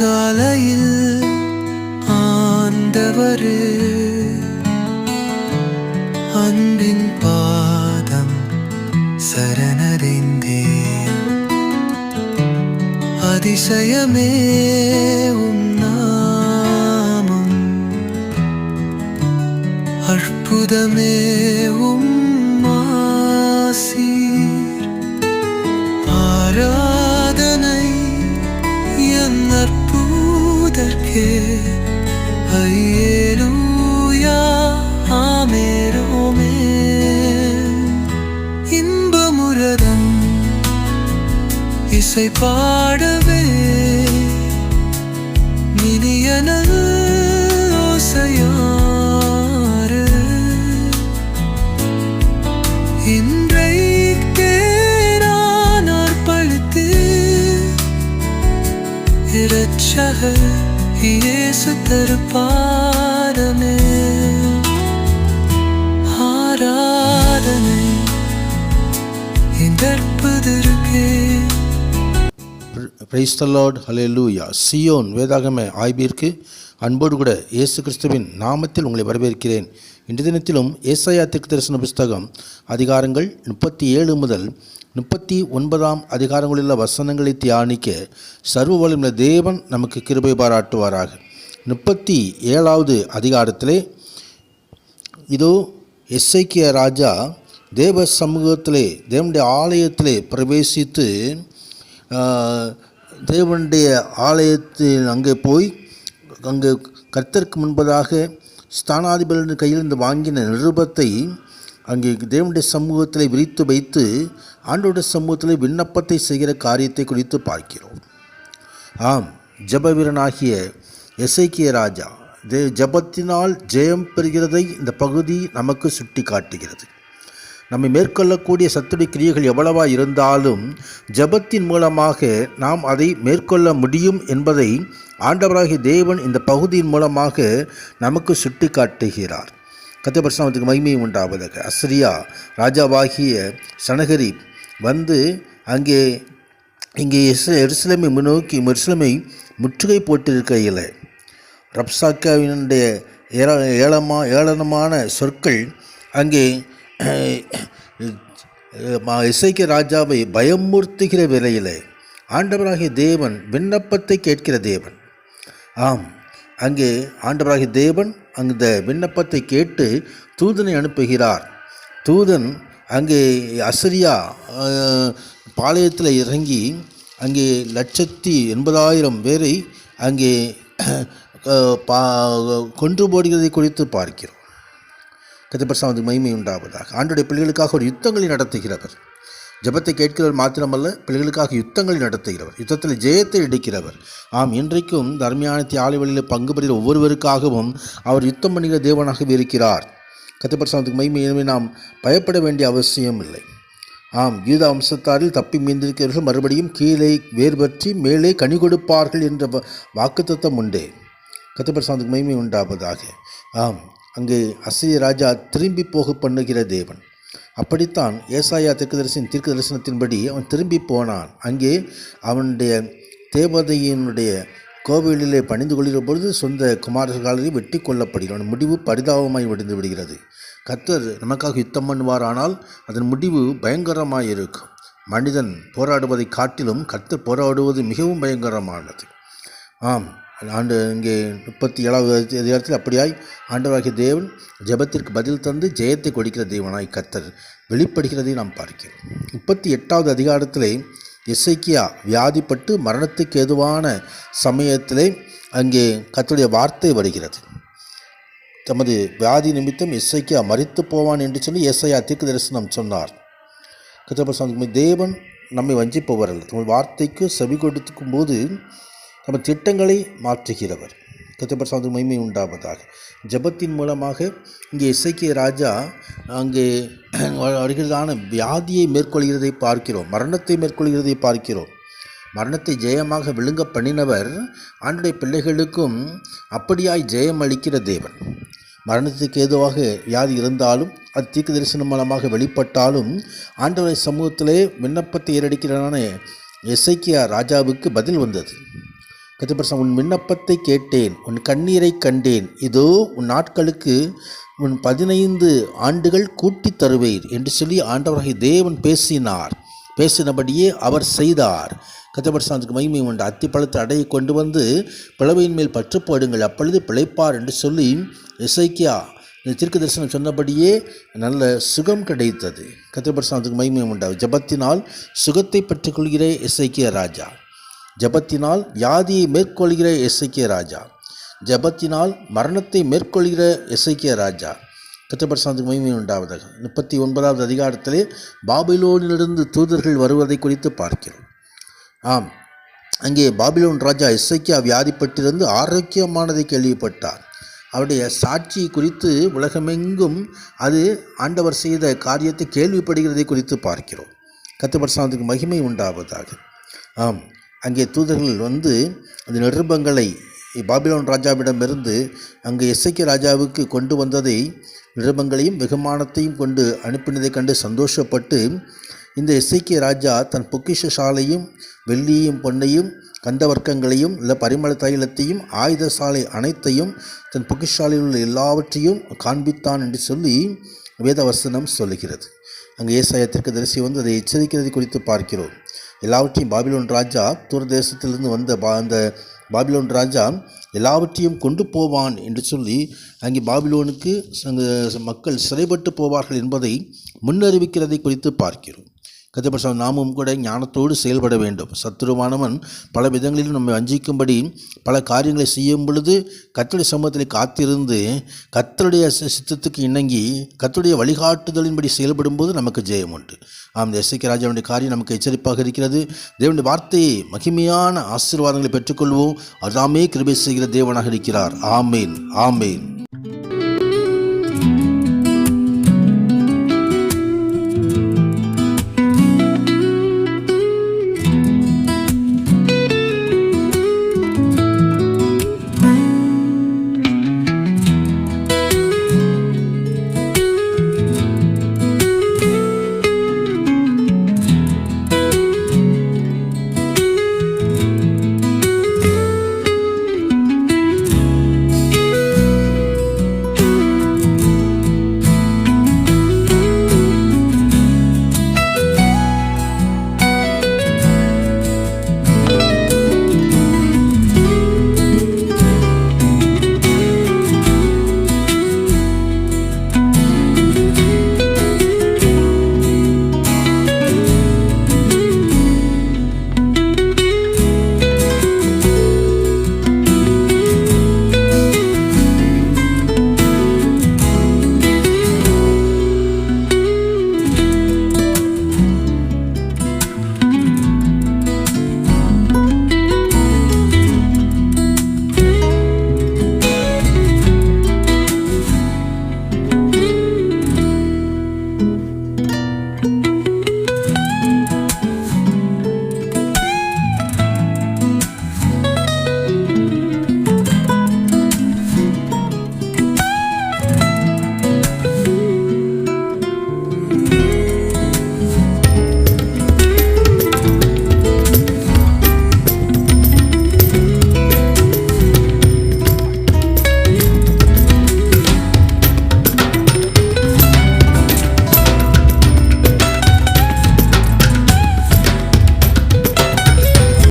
அதிகாலையில் ஆண்டவரு அன்பின் பாதம் சரணடைந்தேன். அதிசயமே உம் நாமம் அற்புதமே உம் இசை பாடவே நினியன ஓசையாறு. இன்றைக்கே நான் அர்ப்பணித்து இரட்சகர் இயேசு தருப்பாரமே ஆராதனை இந்த அற்புதருக்கே பிரைஸ் த லார்ட் லூயா சியோன் வேதாகம ஆய்விற்கு அன்போடு கூட இயேசு கிறிஸ்துவின் நாமத்தில் உங்களை வரவேற்கிறேன். இன்று தினத்திலும் ஏசாயா திருக்கு தரிசன புஸ்தகம் அதிகாரங்கள் முப்பத்தி ஏழு முதல் முப்பத்தி ஒன்பதாம் அதிகாரங்களிலுள்ள வசனங்களை தியானிக்க சர்வ வலிமுள்ள தேவன் நமக்கு கிருபை பாராட்டுவாராக. முப்பத்தி ஏழாவது அதிகாரத்திலே இதோ எஸ்ஐக்கிய ராஜா தேவ சமூகத்திலே தேவனுடைய ஆலயத்திலே பிரவேசித்து தேவனுடைய ஆலயத்தில் அங்கே போய் அங்கே கர்த்தருக்கு முன்பதாக ஸ்தானாதிபதியின் கையில் இருந்து வாங்கின நிருபத்தை அங்கே தேவனுடைய சமூகத்தில் விரித்து வைத்து ஆண்டோட சமூகத்தில் விண்ணப்பத்தை செய்கிற காரியத்தை குறித்து பார்க்கிறோம். ஆம் ஜபவீரனாகிய எசைக்கிய ராஜா தே ஜபத்தினால் ஜெயம் பெறுகிறதை இந்த பகுதி நமக்கு சுட்டி காட்டுகிறது நம்மை மேற்கொள்ளக்கூடிய சத்துடைய கிரியைகள் எவ்வளவா இருந்தாலும் ஜபத்தின் மூலமாக நாம் அதை மேற்கொள்ள முடியும் என்பதை ஆண்டவராகிய தேவன் இந்த பகுதியின் மூலமாக நமக்கு சுட்டி காட்டுகிறார் கத்தியபரிசனத்துக்கு மகிமை உண்டாவதாக. அஸ்ரியா ராஜாவாகிய சனகரி வந்து அங்கே இங்கே எஸ் எருசலேமை முன்னோக்கி எருசலமை முற்றுகை போட்டிருக்கையில் ரப்சாக்காவினுடைய ஏள ஏளமா ஏளனமான சொற்கள் அங்கே இசைக்க ராஜாவை பயமுறுத்துகிற விலையிலே ஆண்டவராகிய தேவன் விண்ணப்பத்தை கேட்கிற தேவன். ஆம் அங்கே ஆண்டவராகிய தேவன் அந்த விண்ணப்பத்தை கேட்டு தூதனை அனுப்புகிறார். தூதன் அங்கே அசரியா பாளையத்தில் இறங்கி அங்கே லட்சத்தி எண்பதாயிரம் பேரை அங்கே பா கொன்று போடுகிறதை குறித்து பார்க்கிறோம். கத்திரபிரசாமத்துக்கு மகிமை உண்டாவதாக. ஆண்டுடைய பிள்ளைகளுக்காக ஒரு யுத்தங்களை நடத்துகிறவர். ஜபத்தை கேட்கிறவர் மாத்திரமல்ல பிள்ளைகளுக்காக யுத்தங்களை நடத்துகிறவர். யுத்தத்தில் ஜெயத்தை எடுக்கிறவர். ஆம் இன்றைக்கும் தர்மியான தியாலிவழியில் பங்கு பெறுகிற ஒவ்வொருவருக்காகவும் அவர் யுத்தம் பண்ணுகிற தேவனாகவே இருக்கிறார். கத்திரபிரசாமத்துக்கு மகிமை எனவே நாம் பயப்பட வேண்டிய அவசியம் இல்லை ஆம் கீதா வம்சத்தாரில் தப்பி மீந்திருக்கிறவர்கள் மறுபடியும் கீழே வேர்பற்றி மேலே கனி கொடுப்பார்கள் என்ற வாக்குத்தத்தம் உண்டு. கத்திரபிரசாமத்துக்கு மகிமை உண்டாவதாக. ஆம் அங்கே அசிரிய ராஜா திரும்பி போக பண்ணுகிற தேவன். அப்படித்தான் ஏசாயா தீர்க்கதரிசின் தீர்க்க தரிசனத்தின்படி அவன் திரும்பி போனான். அங்கே அவனுடைய தேவதையினுடைய கோவிலிலே பணிந்து கொள்கிற பொழுது சொந்த குமாரர்காலரை வெட்டி கொல்லப்படுகிறான். முடிவு பரிதாபமாய் விடுந்து விடுகிறது. கர்த்தர் நமக்காக யுத்தம் பண்ணுவார் ஆனால் அதன் முடிவு பயங்கரமாக இருக்கும் மனிதன் போராடுவதை காட்டிலும் கத்தர் போராடுவது மிகவும் பயங்கரமானது. ஆம் ஆண்டு இங்கே முப்பத்தி ஏழாவது அதிகாரத்தில் அப்படியாய் ஆண்டவராகிய தேவன் ஜெபத்திற்கு பதில் தந்து ஜெயத்தை கொடுக்கிற தேவனாய் கத்தர் வெளிப்படுகிறதை நாம் பார்க்கிறோம். முப்பத்தி எட்டாவது அதிகாரத்திலே இசைக்கியா வியாதிப்பட்டு மரணத்துக்கு எதுவான சமயத்திலே அங்கே கத்தருடைய வார்த்தை வருகிறது. தமது வியாதி நிமித்தம் இசைக்கியா மறித்து போவான் என்று சொல்லி இசையா தீர்க்க தரிசனம் சொன்னார். கத்திரபிரசாந்த் தேவன் நம்மை வஞ்சிப்பவர் அல்ல தமது வார்த்தைக்கு செவி கொடுத்துக்கும் போது நம்ம திட்டங்களை மாற்றுகிறவர். கத்திரபிரசாந்த் மகிமை உண்டாவதாக. ஜெபத்தின் மூலமாக இங்கே இசைக்கிய ராஜா அங்கே வருகிறதான வியாதியை மேற்கொள்கிறதை பார்க்கிறோம் மரணத்தை மேற்கொள்கிறதை பார்க்கிறோம். மரணத்தை ஜெயமாக விழுங்க பண்ணினவர் ஆண்டுடைய பிள்ளைகளுக்கும் அப்படியாய் ஜெயம் அளிக்கிற தேவன். மரணத்துக்கு ஏதுவாக வியாதி இருந்தாலும் அது தீர்க்க தரிசனம் மூலமாக வெளிப்பட்டாலும் ஆண்டவரை சமூகத்திலே விண்ணப்பத்தை ஏறடிக்கிறதான எசைக்கியா ராஜாவுக்கு பதில் வந்தது. கத்திரபரசம் உன் விண்ணப்பத்தை கேட்டேன் உன் கண்ணீரை கண்டேன். இதோ உன் நாட்களுக்கு உன் பதினைந்து ஆண்டுகள் கூட்டித் தருவேன் என்று சொல்லி ஆண்டவராகி தேவன் பேசினார். பேசினபடியே அவர் செய்தார். கத்தபரசாந்துக்கு மகிமை உண்டு. அத்திப்பழத்தை அடையை கொண்டு வந்து பிளவையின் மேல் பற்றுப்பாடுங்கள் அப்பொழுது பிழைப்பார் என்று சொல்லி இசைக்கியா இந்த தீர்க்க தரிசனம் சொன்னபடியே நல்ல சுகம் கிடைத்தது. கத்திரபரசாந்துக்கு மகிமை உண்டாகும் ஜபத்தினால் சுகத்தை பெற்றுக்கொள்கிற இசைக்கிய ராஜா. ஜபத்தினால் வியாதியை மேற்கொள்கிற இசைக்கிய ராஜா. ஜபத்தினால் மரணத்தை மேற்கொள்கிற இசைக்கிய ராஜா. கத்திரபரசாந்துக்கு மகிமை உண்டாவதாக. முப்பத்தி ஒன்பதாவது அதிகாரத்திலே பாபிலோனிலிருந்து தூதர்கள் வருவதை குறித்து பார்க்கிறோம். ஆம். அங்கே பாபிலோன் ராஜா இசைக்கியா வியாதிப்பட்டிருந்து ஆரோக்கியமானதை கேள்விப்பட்டார். அவருடைய சாட்சி குறித்து உலகமெங்கும் அது ஆண்டவர் செய்த காரியத்தை கேள்விப்படுகிறதை குறித்து பார்க்கிறோம். கத்துபரசானத்துக்கு மகிமை உண்டாவதாக. ஆம். அங்கே தூதர்கள் வந்து அந்த நிருபங்களை பாபிலோன் ராஜாவிடமிருந்து அங்கு இசைக்கிய ராஜாவுக்கு கொண்டு வந்ததை நிருபங்களையும் வெகுமானத்தையும் கொண்டு அனுப்பினதைக் கண்டு சந்தோஷப்பட்டு இந்த இசைக்கிய ராஜா தன் பொக்கிஷ சாலையும் வெள்ளியும் பொன்னையும் கந்தவர்க்கங்களையும் இல்லை பரிமள தைலத்தையும் ஆயுத சாலை அனைத்தையும் தன் பொக்கிஷாலையில் உள்ள எல்லாவற்றையும் காண்பித்தான் என்று சொல்லி வேதவசனம் சொல்லுகிறது. அங்கே ஏசாய தரிசி வந்து அதை எச்சரிக்கிறது குறித்து பார்க்கிறோம். எல்லாவற்றையும் பாபிலோன் ராஜா தூரதேசத்திலிருந்து வந்த பா அந்த பாபிலோன் ராஜா எல்லாவற்றையும் கொண்டு போவான் என்று சொல்லி அங்கே பாபிலோனுக்கு மக்கள் சிறைப்பட்டு போவார்கள் என்பதை முன்னறிவிக்கிறதை குறித்து பார்க்கிறோம். கத்திரபட்சம் நாமும் கூட ஞானத்தோடு செயல்பட வேண்டும். சத்துருவானவன் பல விதங்களிலும் நம்மை வஞ்சிக்கும்படி பல காரியங்களை செய்யும் பொழுது கத்தருடைய சமூகத்தில் காத்திருந்து கத்தருடைய சி- சித்தத்துக்கு இணங்கி கத்தருடைய வழிகாட்டுதலின்படி செயல்படும் போது நமக்கு ஜெயம் உண்டு. ஆம் எஸ்ஐக்கு ராஜாவுடைய காரியம் நமக்கு எச்சரிப்பாக இருக்கிறது. தேவனுடைய வார்த்தையை மகிமையான ஆசீர்வாதங்களை பெற்றுக்கொள்வோம். அதாமே கிருபை செய்கிற தேவனாக இருக்கிறார். ஆமேன் ஆமேன்.